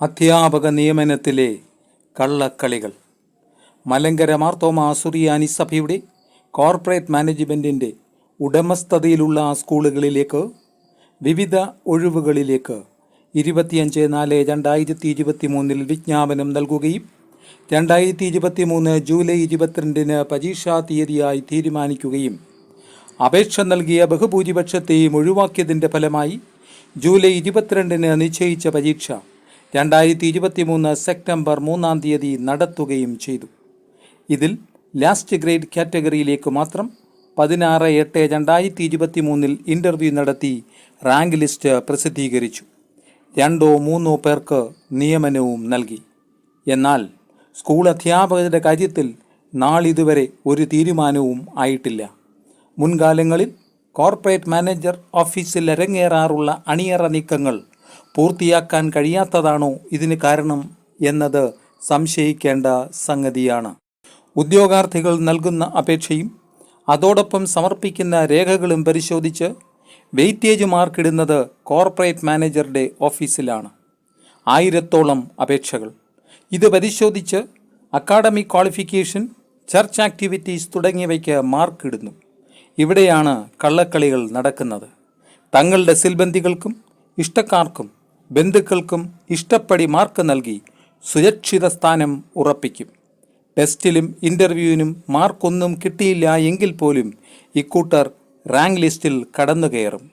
അധ്യാപക നിയമനത്തിലെ കള്ളക്കളികൾ. മലങ്കര മാർത്തോമ സുറിയാനി സഭയുടെ കോർപ്പറേറ്റ് മാനേജ്മെന്റിന്റെ ഉടമസ്ഥതയിലുള്ള സ്കൂളുകളിലേക്ക് വിവിധ ഒഴിവുകളിലേക്ക് ഇരുപത്തിയഞ്ച് നാല് രണ്ടായിരത്തി ഇരുപത്തി മൂന്നിൽ വിജ്ഞാപനം നൽകുകയും രണ്ടായിരത്തി ഇരുപത്തി മൂന്ന് ജൂലൈ ഇരുപത്തിരണ്ടിന് പരീക്ഷാ തീയതിയായി തീരുമാനിക്കുകയും അപേക്ഷ നൽകിയ ബഹുഭൂരിപക്ഷത്തെയും ഒഴിവാക്കിയതിന്റെ ഫലമായി ജൂലൈ ഇരുപത്തിരണ്ടിന് നിശ്ചയിച്ച പരീക്ഷ രണ്ടായിരത്തി ഇരുപത്തി മൂന്ന് സെപ്റ്റംബർ മൂന്നാം തീയതി നടത്തുകയും ചെയ്തു. ഇതിൽ ലാസ്റ്റ് ഗ്രേഡ് കാറ്റഗറിയിലേക്ക് മാത്രം പതിനാറ് എട്ട് രണ്ടായിരത്തി ഇരുപത്തി മൂന്നിൽ ഇന്റർവ്യൂ നടത്തി റാങ്ക് ലിസ്റ്റ് പ്രസിദ്ധീകരിച്ചു. രണ്ടോ മൂന്നോ പേർക്ക് നിയമനവും നൽകി. എന്നാൽ സ്കൂൾ അധ്യാപകരുടെ കാര്യത്തിൽ നാളിതുവരെ ഒരു തീരുമാനവും ആയിട്ടില്ല. മുൻകാലങ്ങളിൽ കോർപ്പറേറ്റ് മാനേജർ ഓഫീസിൽ അരങ്ങേറാറുള്ള അണിയറ നീക്കങ്ങൾ പൂർത്തിയാക്കാൻ കഴിയാത്തതാണോ ഇതിന് കാരണം എന്നത് സംശയിക്കേണ്ട സംഗതിയാണ്. ഉദ്യോഗാർത്ഥികൾ നൽകുന്ന അപേക്ഷയും അതോടൊപ്പം സമർപ്പിക്കുന്ന രേഖകളും പരിശോധിച്ച് വെയിറ്റേജ് മാർക്കിടുന്നത് കോർപ്പറേറ്റ് മാനേജറുടെ ഓഫീസിലാണ്. ആയിരത്തോളം അപേക്ഷകൾ. ഇത് പരിശോധിച്ച് അക്കാഡമിക് ക്വാളിഫിക്കേഷൻ ചർച്ച് ആക്ടിവിറ്റീസ് തുടങ്ങിയവയ്ക്ക് മാർക്കിടുന്നു. ഇവിടെയാണ് കള്ളക്കളികൾ നടക്കുന്നത്. തങ്ങളുടെ സിൽബന്ധികൾക്കും ഇഷ്ടക്കാർക്കും ബന്ധുക്കൾക്കും ഇഷ്ടപ്പടി മാർക്ക് നൽകി സുരക്ഷിത സ്ഥാനം ഉറപ്പിക്കും. ടെസ്റ്റിലും ഇന്റർവ്യൂവിനും മാർക്കൊന്നും കിട്ടിയില്ല എങ്കിൽ പോലും ഇക്കൂട്ടർ റാങ്ക് ലിസ്റ്റിൽ കടന്നു കയറും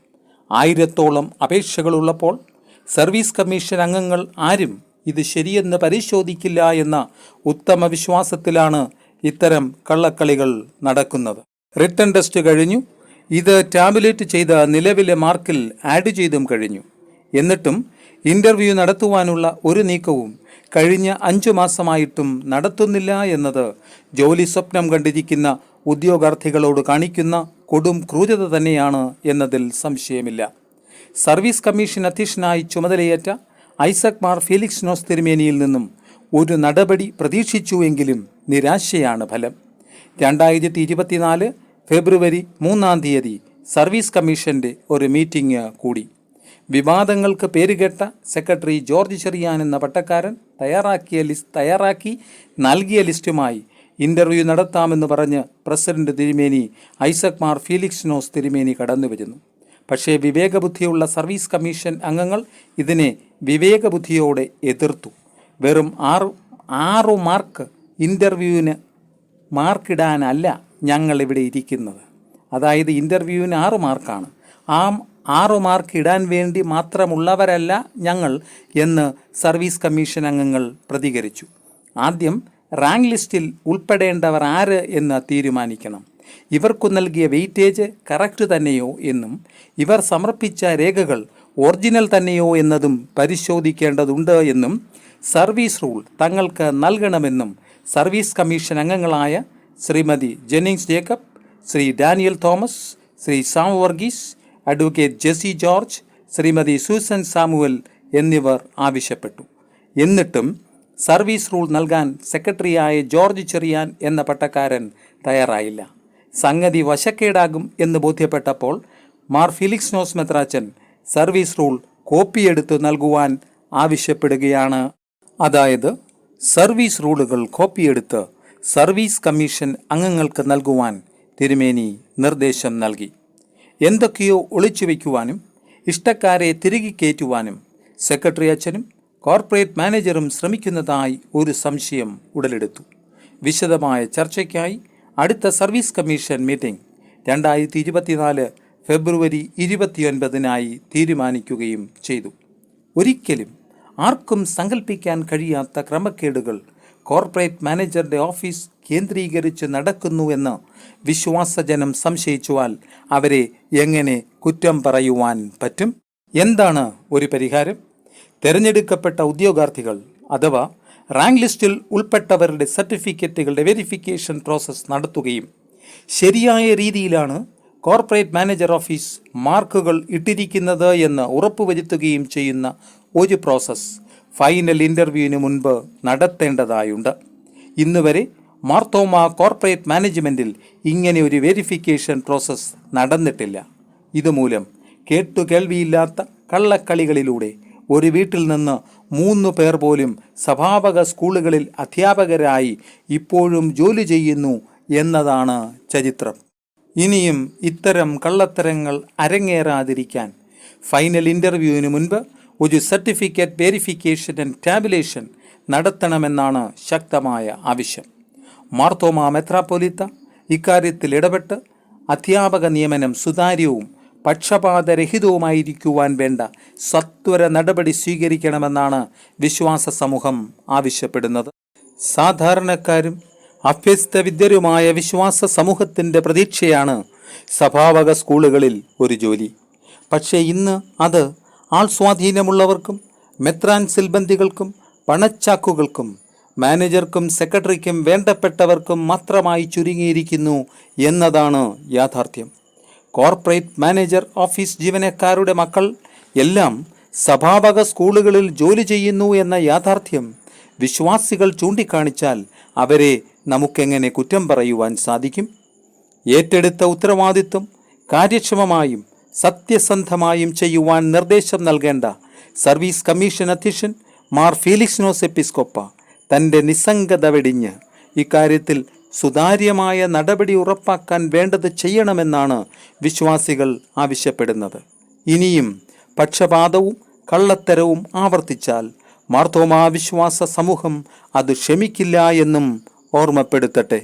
ആയിരത്തോളം അപേക്ഷകളുള്ളപ്പോൾ സർവീസ് കമ്മീഷൻ അംഗങ്ങൾ ആരും ഇത് ശരിയെന്ന് പരിശോധിക്കില്ല എന്ന ഉത്തമ വിശ്വാസത്തിലാണ് ഇത്തരം കള്ളക്കളികൾ നടക്കുന്നത്. റിട്ടേൺ ടെസ്റ്റ് കഴിഞ്ഞു. ഇത് ടാബുലേറ്റ് ചെയ്ത നിലവിലെ മാർക്കിൽ ആഡ് ചെയ്തും കഴിഞ്ഞു. എന്നിട്ടും ഇന്റർവ്യൂ നടത്തുവാനുള്ള ഒരു നീക്കവും കഴിഞ്ഞ അഞ്ചു മാസമായിട്ടും നടത്തുന്നില്ല എന്നത് ജോലി സ്വപ്നം കണ്ടിരിക്കുന്ന ഉദ്യോഗാർത്ഥികളോട് കാണിക്കുന്ന കൊടും ക്രൂരത തന്നെയാണ് എന്നതിൽ സംശയമില്ല. സർവീസ് കമ്മീഷൻ അധ്യക്ഷനായി ചുമതലയേറ്റ ഐസക് മാർ ഫീലിക്സ് നോസ് തിരുമേനിയിൽ നിന്നും ഒരു നടപടി പ്രതീക്ഷിച്ചുവെങ്കിലും നിരാശയാണ് ഫലം. രണ്ടായിരത്തി ഇരുപത്തിനാല് ഫെബ്രുവരി മൂന്നാം തീയതി സർവീസ് കമ്മീഷന്റെ ഒരു മീറ്റിംഗ് കൂടി. വിവാദങ്ങൾക്ക് പേരുകേട്ട സെക്രട്ടറി ജോർജ് ചെറിയാൻ എന്ന പട്ടക്കാരൻ തയ്യാറാക്കിയ ലിസ്റ്റ് തയ്യാറാക്കി നൽകിയ ലിസ്റ്റുമായി ഇന്റർവ്യൂ നടത്താമെന്ന് പറഞ്ഞ് പ്രസിഡന്റ് തിരുമേനി ഐസക് മാർ ഫീലിക്സ് നോസ് തിരുമേനി കടന്നുവരുന്നു. പക്ഷേ വിവേകബുദ്ധിയുള്ള സർവീസ് കമ്മീഷൻ അംഗങ്ങൾ ഇതിനെ വിവേകബുദ്ധിയോടെ എതിർത്തു. വെറും ആറ് ആറു മാർക്ക് ഇന്റർവ്യൂവിന് മാർക്കിടാനല്ല ഞങ്ങൾ ഇവിടെ ഇരിക്കുന്നത്. അതായത് ഇന്റർവ്യൂവിന് ആറ് മാർക്കാണ്. ആ ആറു മാർക്ക് ഇടാൻ വേണ്ടി മാത്രമുള്ളവരല്ല ഞങ്ങൾ എന്ന് സർവീസ് കമ്മീഷൻ അംഗങ്ങൾ പ്രതികരിച്ചു. ആദ്യം റാങ്ക് ലിസ്റ്റിൽ ഉൾപ്പെടേണ്ടവർ ആര് എന്ന് തീരുമാനിക്കണം. ഇവർക്കു നൽകിയ വെയിറ്റേജ് കറക്റ്റ് തന്നെയോ എന്നും ഇവർ സമർപ്പിച്ച രേഖകൾ ഒറിജിനൽ തന്നെയോ എന്നതും പരിശോധിക്കേണ്ടതുണ്ട് എന്നും സർവീസ് റൂൾ തങ്ങൾക്ക് നൽകണമെന്നും സർവീസ് കമ്മീഷൻ അംഗങ്ങളായ Shrimati Jennings Jacob Shri Daniel Thomas Shri Sam Varghese advocate Jessy George Shrimati Susan Samuel എന്നിവർ ആവശ്യപ്പെട്ടു. എന്നിട്ടും സർവീസ് റൂൾ നൽകാൻ സെക്രട്ടറിയായ ജോർജ് ചെറിയാൻ എന്ന പട്ടക്കാരൻ തയ്യാറായില്ല. സംഗതി വശക്കേടാകും എന്ന് ബോധ്യപ്പെട്ടപ്പോൾ മാർ ഫിലിക്സ് നോസ് മെത്രാച്ചൻ സർവീസ് റൂൾ കോപ്പിയെടുത്ത് നൽകുവാൻ ആവശ്യപ്പെടുകയാണ്. അതായത് സർവീസ് റൂളുകൾ കോപ്പിയെടുത്ത് സർവീസ് കമ്മീഷൻ അംഗങ്ങൾക്ക് നൽകുവാൻ തിരുമേനി നിർദ്ദേശം നൽകി. എന്തൊക്കെയോ ഒളിച്ചു വയ്ക്കുവാനും ഇഷ്ടക്കാരെ തിരികെ കയറ്റുവാനും സെക്രട്ടറി അച്ഛനും കോർപ്പറേറ്റ് മാനേജറും ശ്രമിക്കുന്നതായി ഒരു സംശയം ഉടലെടുത്തു. വിശദമായ ചർച്ചയ്ക്കായി അടുത്ത സർവീസ് കമ്മീഷൻ മീറ്റിംഗ് രണ്ടായിരത്തി ഇരുപത്തിനാല് ഫെബ്രുവരി ഇരുപത്തിയൊൻപതിനായി തീരുമാനിക്കുകയും ചെയ്തു. ഒരിക്കലും ആർക്കും സങ്കല്പിക്കാൻ കഴിയാത്ത ക്രമക്കേടുകൾ കോർപ്പറേറ്റ് മാനേജറുടെ ഓഫീസ് കേന്ദ്രീകരിച്ച് നടക്കുന്നുവെന്ന് വിശ്വാസജനം സംശയിച്ചുവാൽ അവരെ എങ്ങനെ കുറ്റം പറയുവാൻ പറ്റും? എന്താണ് ഒരു പരിഹാരം? തിരഞ്ഞെടുക്കപ്പെട്ട ഉദ്യോഗാർത്ഥികൾ അഥവാ റാങ്ക് ലിസ്റ്റിൽ ഉൾപ്പെട്ടവരുടെ സർട്ടിഫിക്കറ്റുകളുടെ വെരിഫിക്കേഷൻ പ്രോസസ്സ് നടത്തുകയും ശരിയായ രീതിയിലാണ് കോർപ്പറേറ്റ് മാനേജർ ഓഫീസ് മാർക്കുകൾ ഇട്ടിരിക്കുന്നത് എന്ന് ഉറപ്പുവരുത്തുകയും ചെയ്യുന്ന ഒരു പ്രോസസ്സ് ഫൈനൽ ഇന്റർവ്യൂവിന് മുൻപ് നടത്തേണ്ടതായുണ്ട്. ഇന്ന് വരെ മാർത്തോമ കോർപ്പറേറ്റ് മാനേജ്മെന്റിൽ ഇങ്ങനെ ഒരു വെരിഫിക്കേഷൻ പ്രോസസ്സ് നടന്നിട്ടില്ല. ഇതുമൂലം കേട്ടുകേൾവിയില്ലാത്ത കള്ളക്കളികളിലൂടെ ഒരു വീട്ടിൽ നിന്ന് മൂന്ന് പേർ പോലും സഭാപക സ്കൂളുകളിൽ അധ്യാപകരായി ഇപ്പോഴും ജോലി ചെയ്യുന്നു എന്നതാണ് ചരിത്രം. ഇനിയും ഇത്തരം കള്ളത്തരങ്ങൾ അരങ്ങേറാതിരിക്കാൻ ഫൈനൽ ഇന്റർവ്യൂവിന് മുൻപ് ഒരു സർട്ടിഫിക്കറ്റ് വെരിഫിക്കേഷൻ ആൻഡ് ടാബുലേഷൻ നടത്തണമെന്നാണ് ശക്തമായ ആവശ്യം. മാർത്തോമ മെത്രാപ്പൊലിത്ത ഇക്കാര്യത്തിൽ ഇടപെട്ട് അധ്യാപക നിയമനം സുതാര്യവും പക്ഷപാതരഹിതവുമായിരിക്കുവാൻ വേണ്ട സത്വര നടപടി സ്വീകരിക്കണമെന്നാണ് വിശ്വാസ സമൂഹം ആവശ്യപ്പെടുന്നത്. സാധാരണക്കാരും അഭ്യസ്തവിദ്യരുമായ വിശ്വാസ സമൂഹത്തിന്റെ പ്രതീക്ഷയാണ് സഭാവക സ്കൂളുകളിൽ ഒരു ജോലി. പക്ഷേ ഇന്ന് അത് ആൾ സ്വാധീനമുള്ളവർക്കും മെത്രാൻ സിൽബന്തികൾക്കും പണച്ചാക്കുകൾക്കും മാനേജർക്കും സെക്രട്ടറിക്കും വേണ്ടപ്പെട്ടവർക്കും മാത്രമായി ചുരുങ്ങിയിരിക്കുന്നു എന്നതാണ് യാഥാർത്ഥ്യം. കോർപ്പറേറ്റ് മാനേജർ ഓഫീസ് ജീവനക്കാരുടെ മക്കൾ എല്ലാം സഭാപക സ്കൂളുകളിൽ ജോലി ചെയ്യുന്നു എന്ന യാഥാർത്ഥ്യം വിശ്വാസികൾ ചൂണ്ടിക്കാണിച്ചാൽ അവരെ നമുക്കെങ്ങനെ കുറ്റം പറയുവാൻ സാധിക്കും? ഏറ്റെടുത്ത ഉത്തരവാദിത്വം കാര്യക്ഷമമായും സത്യസന്ധമായും ചെയ്യുവാൻ നിർദ്ദേശം നൽകേണ്ട സർവീസ് കമ്മീഷൻ അധ്യക്ഷൻ മാർ ഫീലിക്സ്നോസ് എപ്പിസ്കോപ്പ തന്റെ നിസ്സംഗത വെടിഞ്ഞ് ഇക്കാര്യത്തിൽ സുതാര്യമായ നടപടി ഉറപ്പാക്കാൻ വേണ്ടത് ചെയ്യണമെന്നാണ് വിശ്വാസികൾ ആവശ്യപ്പെടുന്നത്. ഇനിയും പക്ഷപാതവും കള്ളത്തരവും ആവർത്തിച്ചാൽ മാർത്തോമാ വിശ്വാസ സമൂഹം അത് ക്ഷമിക്കില്ല എന്നും ഓർമ്മപ്പെടുത്തട്ടെ.